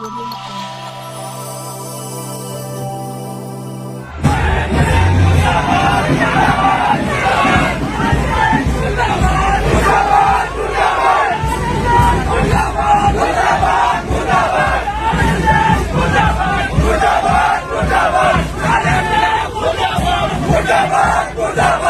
পর্যন্ত Mudava!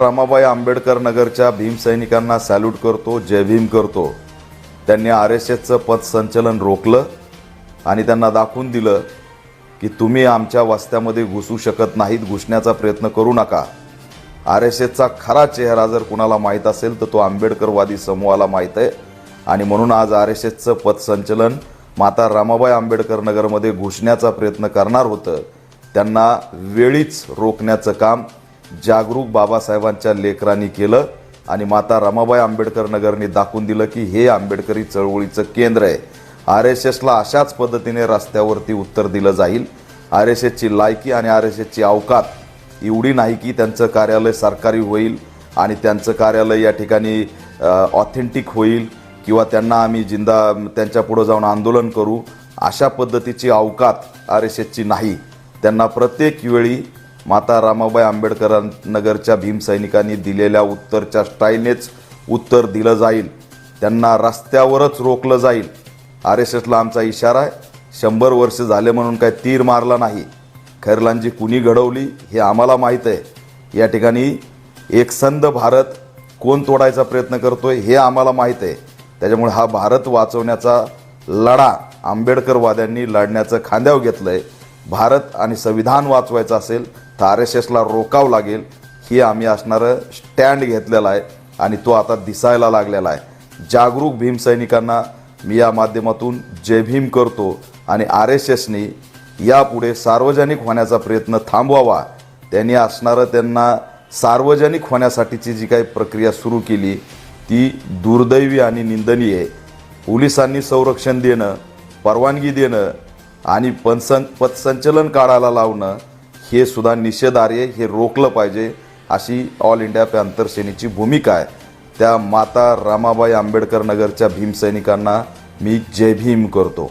रमाबाई आंबेडकर नगरच्या भीमसैनिकांना salute करतो जय भीम करतो. त्यांनी आर एस एसचं पथसंचलन रोखलं आणि त्यांना दाखवून दिलं की तुम्ही आमच्या वस्त्यामध्ये घुसू शकत नाहीत घुसण्याचा प्रयत्न करू नका. आर एस एसचा खरा चेहरा जर कुणाला माहीत असेल तर तो आंबेडकरवादी समूहाला माहीत आहे. आणि म्हणून आज आर एस एसचं पथसंचलन माता रमाबाई आंबेडकर नगरमध्ये घुसण्याचा प्रयत्न करणार होतं. त्यांना वेळीच रोखण्याचं काम जागरूक बाबासाहेबांच्या लेकरांनी केलं आणि माता रमाबाई आंबेडकर नगरने दाखवून दिलं की हे आंबेडकरी चळवळीचं केंद्र आहे. आर एस एसला अशाच पद्धतीने रस्त्यावरती उत्तर दिलं जाईल. आर एस एसची लायकी आणि आर एस एसची अवकात एवढी नाही की त्यांचं कार्यालय सरकारी होईल आणि त्यांचं कार्यालय या ठिकाणी ऑथेंटिक होईल किंवा त्यांना आम्ही जिंदा त्यांच्या पुढं जाऊन आंदोलन करू. अशा पद्धतीची अवकात आर एस एसची नाही. त्यांना प्रत्येक वेळी माता रामाबाई आंबेडकर नगरच्या भीमसैनिकांनी दिलेल्या उत्तरच्या स्टाईलनेच उत्तर दिलं जाईल. त्यांना रस्त्यावरच रोखलं जाईल. आर एस एसला आमचा इशारा आहे. शंभर वर्ष झाले म्हणून काय तीर मारला नाही. खैरलांजी कुणी घडवली हे आम्हाला माहीत आहे. या ठिकाणी एकसंध भारत कोण तोडायचा प्रयत्न करतोय हे आम्हाला माहीत आहे. त्याच्यामुळे हा भारत वाचवण्याचा लढा आंबेडकरवाद्यांनी लढण्याचं खांद्यावर आहे भारत आणि संविधान वाचवायचं असेल तर आर एस एसला रोकावं लागेल. हे आम्ही असणारं स्टँड घेतलेला आहे आणि तो आता दिसायला लागलेला आहे. जागरूक भीमसैनिकांना मी या माध्यमातून जय भीम करतो आणि आर एस एसनी यापुढे सार्वजनिक होण्याचा प्रयत्न थांबवावा. त्यांनी असणारं त्यांना सार्वजनिक होण्यासाठीची जी काही प्रक्रिया सुरू केली ती दुर्दैवी आणि निंदनीय आहे. पोलिसांनी संरक्षण देणं परवानगी देणं आणि पनसं पथसंचलन काढायला लावणं हे सुद्धा निषेधार्य हे रोखलं पाहिजे अशी ऑल इंडिया पॅन्थर सेनेची भूमिका आहे. त्या माता रामाबाई आंबेडकर नगरच्या भीमसैनिकांना मी जय भीम करतो.